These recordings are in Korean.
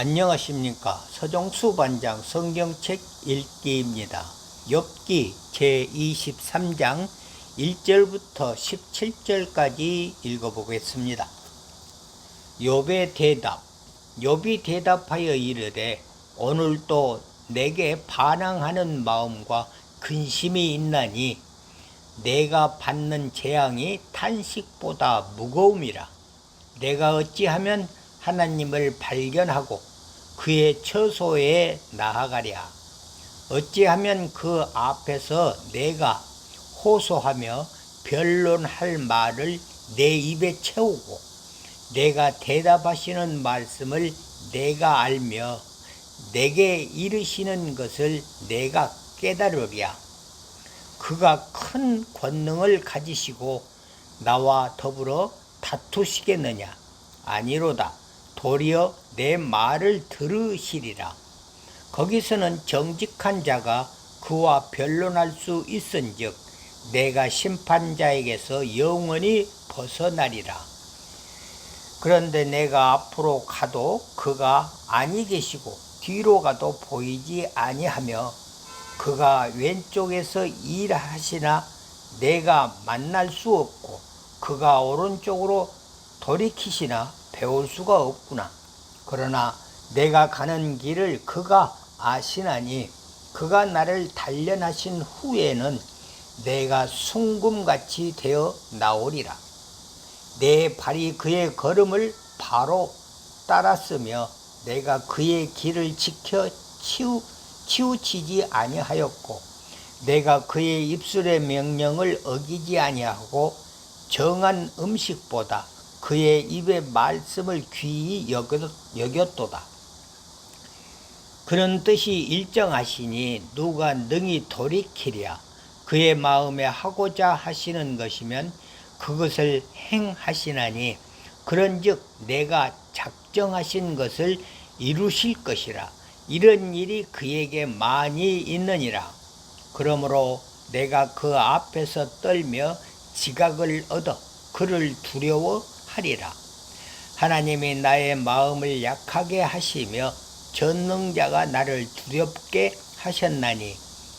안녕하십니까 서정수 반장 성경책 읽기입니다. 욥기 제23장 1절부터 17절까지 읽어보겠습니다. 욥의 대답 욥이 대답하여 이르되 오늘도 내게 반항하는 마음과 근심이 있나니 내가 받는 재앙이 탄식보다 무거움이라 내가 어찌하면 하나님을 발견하고 그의 처소에 나아가랴. 어찌하면 그 앞에서 내가 호소하며 변론할 말을 내 입에 채우고 내가 대답하시는 말씀을 내가 알며 내게 이르시는 것을 내가 깨달으랴. 그가 큰 권능을 가지시고 나와 더불어 다투시겠느냐? 아니로다. 도리어 내 말을 들으시리라. 거기서는 정직한 자가 그와 변론할 수 있은즉 내가 심판자에게서 영원히 벗어나리라. 그런데 내가 앞으로 가도 그가 아니 계시고 뒤로 가도 보이지 아니하며 그가 왼쪽에서 일하시나 내가 만날 수 없고 그가 오른쪽으로 돌이키시나 배울 수가 없구나. 그러나 내가 가는 길을 그가 아시나니 그가 나를 단련하신 후에는 내가 순금같이 되어 나오리라. 내 발이 그의 걸음을 바로 따랐으며 내가 그의 길을 지켜 치우, 치우치지 아니하였고 내가 그의 입술의 명령을 어기지 아니하고 정한 음식보다 그의 입의 말씀을 귀히 여겼- 여겼도다. 그런 뜻이 일정하시니 누가 능히 돌이키랴. 그의 마음에 하고자 하시는 것이면 그것을 행하시나니 그런즉 내가 작정하신 것을 이루실 것이라. 이런 일이 그에게 많이 있느니라. 그러므로 내가 그 앞에서 떨며 지각을 얻어 그를 두려워 하리라. 하나님이 나의 마음을 약하게 하시며 전능자가 나를 두렵게 하셨나니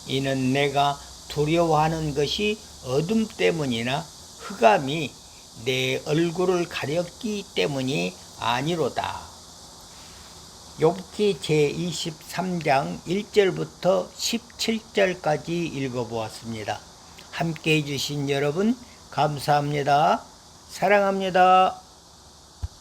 이는 내가 두려워하는 것이 어둠 때문이나 흑암이 내 얼굴을 가렸기 때문이 아니로다. 욥기 제23장 1절부터 17절까지 읽어보았습니다. 함께 해주신 여러분 감사합니다. 사랑합니다.